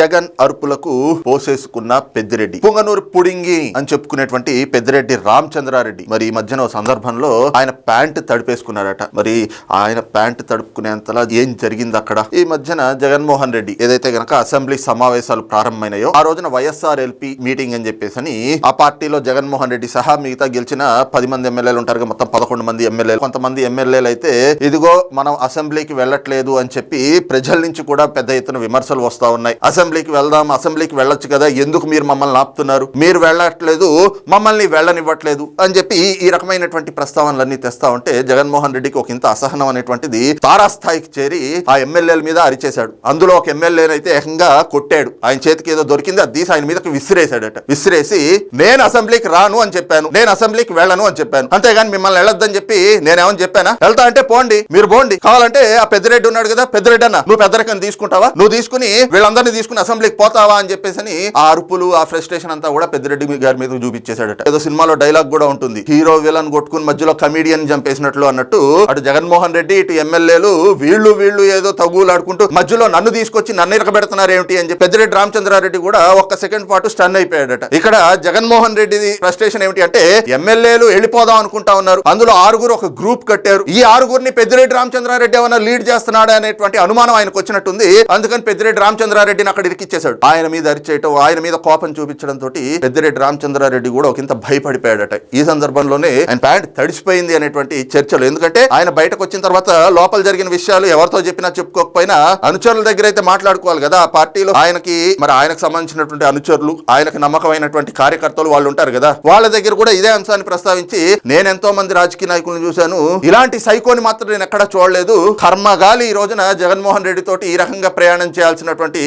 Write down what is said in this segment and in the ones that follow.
జగన్ అరుపులకు పోసేసుకున్న పెద్దిరెడ్డి. పుంగనూరు పుడింగి అని చెప్పుకునేటువంటి పెద్దిరెడ్డి రామచంద్రారెడ్డి. మరి ఈ మధ్యన సందర్భంలో ఆయన ప్యాంట్ తడిపేసుకున్నారట. మరి ఆయన ప్యాంట్ తడుపుకునేంతలా ఏం జరిగింది అక్కడ? ఈ మధ్యన జగన్మోహన్ రెడ్డి ఏదైతే గనక అసెంబ్లీ సమావేశాలు ప్రారంభమైనాయో ఆ రోజున వైఎస్ఆర్ ఎల్పీ మీటింగ్ అని చెప్పేసి అని ఆ పార్టీలో జగన్మోహన్ రెడ్డి సహా మిగతా గెలిచిన పది మంది ఎమ్మెల్యేలు ఉంటారు మొత్తం పదకొండు మంది ఎమ్మెల్యేలు. కొంతమంది ఎమ్మెల్యేలు అయితే ఇదిగో మనం అసెంబ్లీకి వెళ్ళట్లేదు అని చెప్పి ప్రజల నుంచి కూడా పెద్ద ఎత్తున విమర్శలు వస్తా ఉన్నాయి. అసెంబ్లీకి వెళ్దాం అసెంబ్లీకి వెళ్ళొచ్చు కదా ఎందుకు మీరు మమ్మల్ని ఆపుతున్నారు? మీరు వెళ్ళట్లేదు మమ్మల్ని వెళ్ళనివ్వట్లేదు అని చెప్పి ఈ రకమైనటువంటి ప్రస్తావనలన్నీ తెస్తా ఉంటే జగన్మోహన్ రెడ్డికి ఒక ఇంత అసహనం అనేటువంటిది తారాస్థాయికి చేరి ఆ ఎమ్మెల్యేల మీద అరిచేశాడు. అందులో ఒక ఎమ్మెల్యేనైతే ఏకంగా కొట్టాడు. ఆయన చేతికి ఏదో దొరికింది అది తీసి ఆయన మీదకి విసిరేశాడట. విసిరేసి నేను అసెంబ్లీకి రాను అని చెప్పాను. నేను అసెంబ్లీకి వెళ్ళను అని చెప్పాను. అంతేగాని మిమ్మల్ని వెళ్ళొద్దని చెప్పి నేనేమని చెప్పానా? వెళ్తా అంటే పోండి మీరు పోండి. కావాలంటే ఆ పెద్దరెడ్డి ఉన్నాడు కదా పెద్దరెడ్డి అన్న నువ్వు పెద్దరికం తీసుకుంటావా? నువ్వు తీసుకుని వీళ్ళందరినీ తీసుకుని అసెంబ్లీకి పోతావా అని చెప్పేసి అని ఆ అరుపులు ఆ ఫ్రస్ట్రేషన్ అంతా కూడా పెద్దిరెడ్డి గారి మీద చూపించేశాడట. ఏదో సినిమాలో డైలాగ్ కూడా ఉంటుంది. హీరో విలన్ కొట్టుకుని మధ్యలో కమీడియన్ చంపేసినట్లు అన్నట్టు అటు జగన్మోహన్ రెడ్డి ఇటు ఎమ్మెల్యేలు వీళ్ళు వీళ్ళు ఏదో తగులాడుకుంటూ మధ్యలో నన్ను తీసుకొచ్చి నన్ను ఇరకబెడుతున్నారు ఏమిటి అని చెప్పి పెద్దిరెడ్డి రామచంద్రారెడ్డి కూడా ఒక్క సెకండ్ పాటు స్టన్ అయిపోయాడట. ఇక్కడ జగన్మోహన్ రెడ్డి ఫ్రస్ట్రేషన్ ఏమిటి అంటే ఎమ్మెల్యేలు వెళ్ళిపోదాం అనుకుంటా ఉన్నారు. అందులో ఆరుగురు ఒక గ్రూప్ కట్టారు. ఈ ఆరుగురిని పెద్దిరెడ్డి రామచంద్రారెడ్డి ఏమైనా లీడ్ చేస్తున్నాడా అనేటువంటి అనుమానం ఆయనకు వచ్చినట్టుంది. అందుకని పెద్దిరెడ్డి రామచంద్రారెడ్డిని అక్కడ ఇరికిచ్చేశాడు. ఆయన మీద అరిచేయటం ఆయన మీద కోపం చూపించడం తోటి పెద్దిరెడ్డి రామచంద్రారెడ్డి కూడా ఒకంత భయపడిపోయాడట. ఈ సందర్భంలోనే ఆయన ప్యాంట్ తడిసిపోయింది అనేటువంటి చర్చలు. ఎందుకంటే ఆయన బయటకు వచ్చిన తర్వాత లోపల జరిగిన విషయాలు ఎవరితో చెప్పినా చెప్పుకోకపోయినా అనుచరుల దగ్గర అయితే మాట్లాడుకోవాలి కదా. ఆ పార్టీలో ఆయనకి మరి ఆయనకు సంబంధించినటువంటి అనుచరులు ఆయనకు నమ్మకమైనటువంటి కార్యకర్తలు వాళ్ళు ఉంటారు కదా. వాళ్ళ దగ్గర కూడా ఇదే అంశాన్ని ప్రస్తావించి నేను ఎంతో మంది రాజకీయ నాయకులను చూశాను. ఇలాంటి సైకోని మాత్రం నేను ఎక్కడా చూడలేదు. కర్మగాలి ఈ రోజున జగన్మోహన్ రెడ్డి తోటి ఈ రకంగా ప్రయాణం చేయాల్సినటువంటి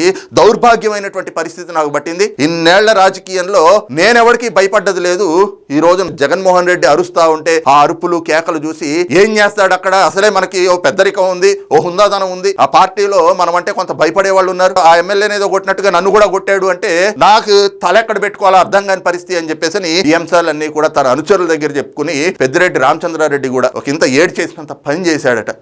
దౌర్భాగ్యమైనటువంటి పరిస్థితి నాకు పట్టింది. ఇన్నేళ్ళ రాజకీయంలో నేనెవరికి భయపడ్డది లేదు. ఈ రోజు జగన్మోహన్ రెడ్డి అరుస్తా ఉంటే ఆ అరుపులు కేకలు చూసి ఏం చేస్తాడు అక్కడ? అసలే మనకి ఓ పెద్దరికం ఉంది ఓ హుందాదనం ఉంది. ఆ పార్టీలో మనం అంటే కొంత భయపడే వాళ్ళు ఉన్నారు. ఆ ఎమ్మెల్యే ఏదో కొట్టినట్టుగా నన్ను కూడా కొట్టాడు అంటే నాకు తల ఎక్కడ పెట్టుకోవాలో అర్థం కాని పరిస్థితి అని చెప్పేసి ఈ అంశాలన్నీ కూడా తన అనుచరుల దగ్గర చెప్పుకుని పెద్దిరెడ్డి రామచంద్రారెడ్డి కూడా ఒక ఇంత ఏడు చేసినంత పని చేశాడట.